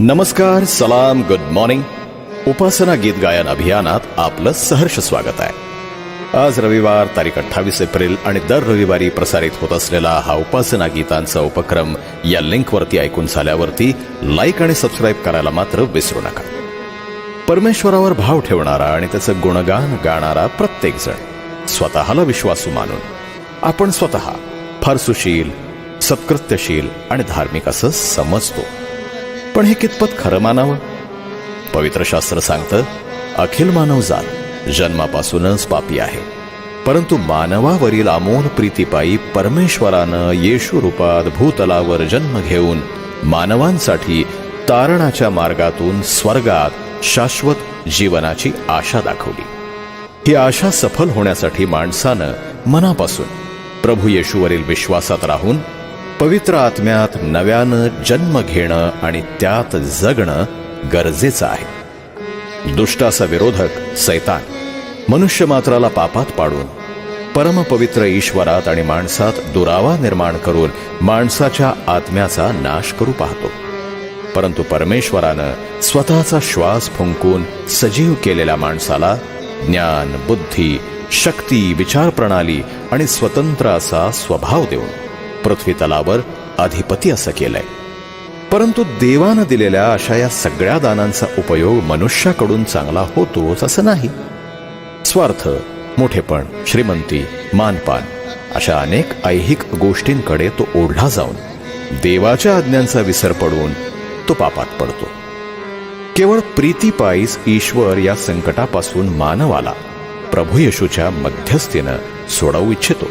नमस्कार सलाम good morning उपासना गीत गायन अभियानात आपलं सहर्ष स्वागत आहे. आज रविवार तारीख अठ्ठावीस एप्रिल आणि दर रविवारी प्रसारित होत असलेला हा उपासना गीतांचा उपक्रम या लिंकवरती ऐकून झाल्यावरती लाईक आणि सबस्क्राईब करायला मात्र विसरू नका. परमेश्वरावर भाव ठेवणारा आणि त्याचं गुणगान गाणारा प्रत्येक जण स्वतःला विश्वासू मानून आपण स्वतः फार सुशील सत्कृत्यशील आणि धार्मिक असं समजतो. पण हे कितपत खरं मानावं? पवित्र शास्त्र सांगतं अखिल मानव जात जन्मापासूनच पापी आहे. परंतु मानवावरील अमोल प्रीतीपायी परमेश्वरानं येशू रूपात भूतलावर जन्म घेऊन मानवांसाठी तारणाच्या मार्गातून स्वर्गात शाश्वत जीवनाची आशा दाखवली. ही आशा सफल होण्यासाठी माणसानं मनापासून प्रभू येशूवरील विश्वासात राहून पवित्र आत्म्यात नव्यानं जन्म घेणं आणि त्यात जगणं गरजेचं आहे. दुष्टाचा विरोधक सैतान. मनुष्य मात्राला पापात पाडून परमपवित्र ईश्वरात आणि माणसात दुरावा निर्माण करून माणसाच्या आत्म्याचा नाश करू पाहतो. परंतु परमेश्वरानं स्वतःचा श्वास फुंकून सजीव केलेल्या माणसाला ज्ञान बुद्धी शक्ती विचार प्रणाली आणि स्वतंत्र असा स्वभाव देऊन पृथ्वी तलावर अधिपती असं केलंय. परंतु देवानं दिलेल्या अशा या सगळ्या दानांचा उपयोग मनुष्याकडून चांगला होतोच असं नाही. स्वार्थ मोठेपण श्रीमंती मानपान अशा अनेक ऐहिक गोष्टींकडे तो ओढला जाऊन देवाच्या आज्ञांचा विसर पडून तो पापात पडतो. केवळ प्रीतीपायीच ईश्वर या संकटापासून मानवाला प्रभू येशूच्या मध्यस्थीनं सोडवू इच्छितो.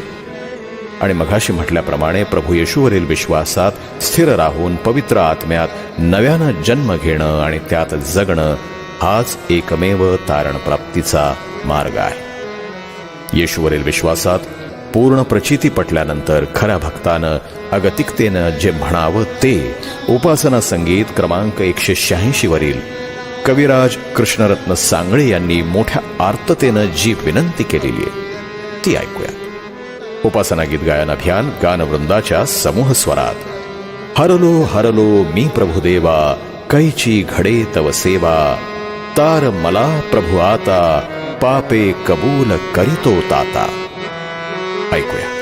आणि मघाशी म्हटल्याप्रमाणे प्रभू येशूवरील विश्वासात स्थिर राहून पवित्र आत्म्यात नव्यानं जन्म घेणं आणि त्यात जगणं हाच एकमेव तारण प्राप्तीचा मार्ग आहे. येशूवरील विश्वासात पूर्ण प्रचिती पटल्यानंतर खऱ्या भक्तानं अगतिकतेनं जे म्हणावं ते उपासना संगीत क्रमांक एकशे शहाऐंशी वरील कविराज कृष्णरत्न सांगळे यांनी मोठ्या आर्ततेनं जी विनंती केलेली आहे ती ऐकूया उपासना गीत गायन अभियान गानवृंदाच्या समूह स्वरात हरलो हरलो मी प्रभुदेवा कैची घडे तव सेवा तार मला प्रभु आता पापे कबूल करीतो ताता ऐकूया